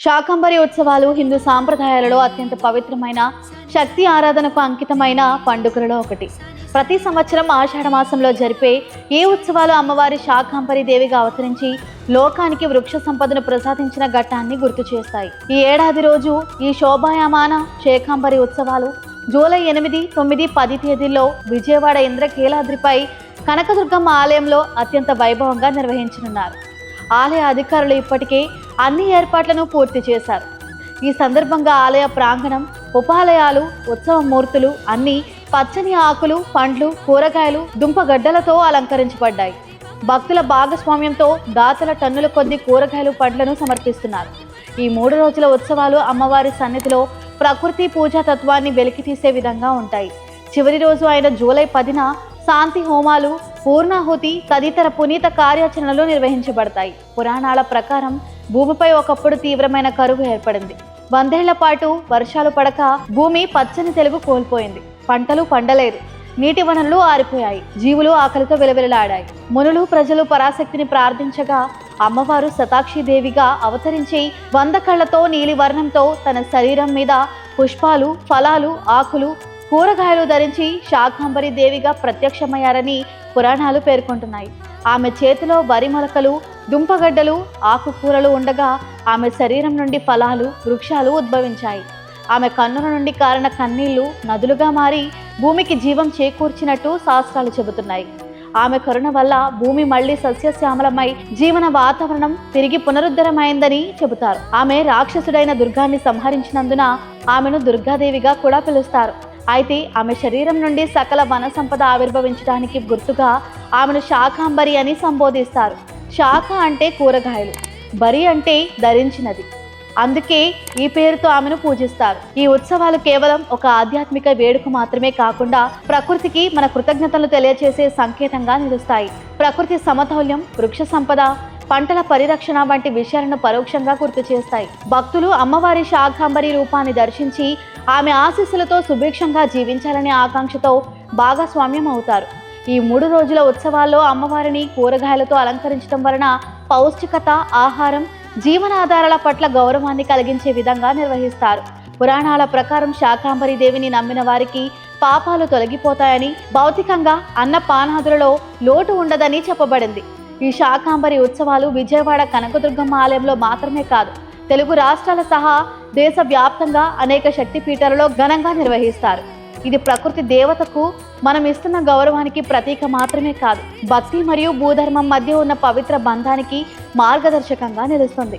శాకంబరి ఉత్సవాలు హిందూ సాంప్రదాయాలలో అత్యంత పవిత్రమైన శక్తి ఆరాధనకు అంకితమైన పండుగలలో ఒకటి. ప్రతి సంవత్సరం ఆషాఢ మాసంలో జరిపే ఈ ఉత్సవాలు అమ్మవారి శాకంబరి దేవిగా అవతరించి లోకానికి వృక్ష సంపదను ప్రసాదించిన ఘట్టాన్ని గుర్తు చేస్తాయి. ఈ ఏడాది రోజు ఈ శోభాయమాన శాకంబరి ఉత్సవాలు జూలై ఎనిమిది తొమ్మిది పది తేదీల్లో విజయవాడ ఇంద్రకీలాద్రిపై కనకదుర్గమ్మ ఆలయంలో అత్యంత వైభవంగా నిర్వహించనున్నారు. ఆలయ అధికారులు ఇప్పటికే అన్ని ఏర్పాట్లను పూర్తి చేశారు. ఈ సందర్భంగా ఆలయ ప్రాంగణం ఉపాలయాలు ఉత్సవ మూర్తులు అన్ని పచ్చని ఆకులు పండ్లు కూరగాయలు దుంపగడ్డలతో అలంకరించబడ్డాయి. భక్తుల భాగస్వామ్యంతో దాతల టన్నుల కొద్ది కూరగాయలు పండ్లను సమర్పిస్తున్నారు. ఈ మూడు రోజుల ఉత్సవాలు అమ్మవారి సన్నిధిలో ప్రకృతి పూజా తత్వాన్ని వెలికితీసే విధంగా ఉంటాయి. చివరి రోజు అయిన జూలై పదిన శాంతి హోమాలు పూర్ణాహుతి తదితర పునీత కార్యాచరణలు నిర్వహించబడతాయి. పురాణాల ప్రకారం భూమిపై ఒకప్పుడు తీవ్రమైన కరువు ఏర్పడింది. వందేళ్ళ పాటు వర్షాలు పడక భూమి పచ్చని తెలుగు కోల్పోయింది. పంటలు పండలేదు. నీటి వనరులు ఆరిపోయాయి. జీవులు ఆకలితో విలవిలలాడాయి. మునులు ప్రజలు పరాశక్తిని ప్రార్థించగా అమ్మవారు శతాక్షి దేవిగా అవతరించి వంద కళ్ళతో నీలి వర్ణంతో తన శరీరం మీద పుష్పాలు ఫలాలు ఆకులు కూరగాయలు ధరించి శాకాంబరి దేవిగా ప్రత్యక్షమయ్యారని పురాణాలు పేర్కొంటున్నాయి. ఆమె చేతిలో వరి మొలకలు దుంపగడ్డలు ఆకుకూరలు ఉండగా ఆమె శరీరం నుండి ఫలాలు వృక్షాలు ఉద్భవించాయి. ఆమె కన్నుల నుండి కారణ కన్నీళ్ళు నదులుగా మారి భూమికి జీవం చేకూర్చినట్టు శాస్త్రాలు చెబుతున్నాయి. ఆమె కరుణ వల్ల భూమి మళ్ళీ సస్యశ్యామలమై జీవన వాతావరణం తిరిగి పునరుద్ధరమైందని చెబుతారు. ఆమె రాక్షసుడైన దుర్గాన్ని సంహరించినందున ఆమెను దుర్గాదేవిగా కూడా పిలుస్తారు. అయితే ఆమె శరీరం నుండి సకల వన సంపద ఆవిర్భవించడానికి గుర్తుగా ఆమెను శాకాంబరి అని సంబోధిస్తారు. శాఖ అంటే కూరగాయలు బరి అంటే ధరించినది. అందుకే ఈ పేరుతో ఆమెను పూజిస్తారు. ఈ ఉత్సవాలు కేవలం ఒక ఆధ్యాత్మిక వేడుక మాత్రమే కాకుండా ప్రకృతికి మన కృతజ్ఞతలు తెలియజేసే సంకేతంగా నిలుస్తాయి. ప్రకృతి సమతౌల్యం వృక్ష సంపద పంటల పరిరక్షణ వంటి విషయాలను పరోక్షంగా గుర్తు చేస్తాయి. భక్తులు అమ్మవారి శాకాంబరి రూపాన్ని దర్శించి ఆమె ఆశీస్సులతో సుభిక్షంగా జీవించాలనే ఆకాంక్షతో భాగస్వామ్యం అవుతారు. ఈ మూడు రోజుల ఉత్సవాల్లో అమ్మవారిని కూరగాయలతో అలంకరించడం వలన పౌష్టికత ఆహారం జీవనాధారాల పట్ల గౌరవాన్ని కలిగించే విధంగా నిర్వహిస్తారు. పురాణాల ప్రకారం శాకాంబరి దేవిని నమ్మిన వారికి పాపాలు తొలగిపోతాయని భౌతికంగా అన్న పానాదులలో లోటు ఉండదని చెప్పబడింది. ఈ శాకాంబరి ఉత్సవాలు విజయవాడ కనకదుర్గమ్మ ఆలయంలో మాత్రమే కాదు తెలుగు రాష్ట్రాల సహా దేశవ్యాప్తంగా అనేక శక్తిపీఠాలలో ఘనంగా నిర్వహిస్తారు. ఇది ప్రకృతి దేవతకు మనం ఇస్తున్న గౌరవానికి ప్రతీక మాత్రమే కాదు. భక్తి మరియు భూధర్మం మధ్య ఉన్న పవిత్ర బంధానికి మార్గదర్శకంగా నిలుస్తుంది.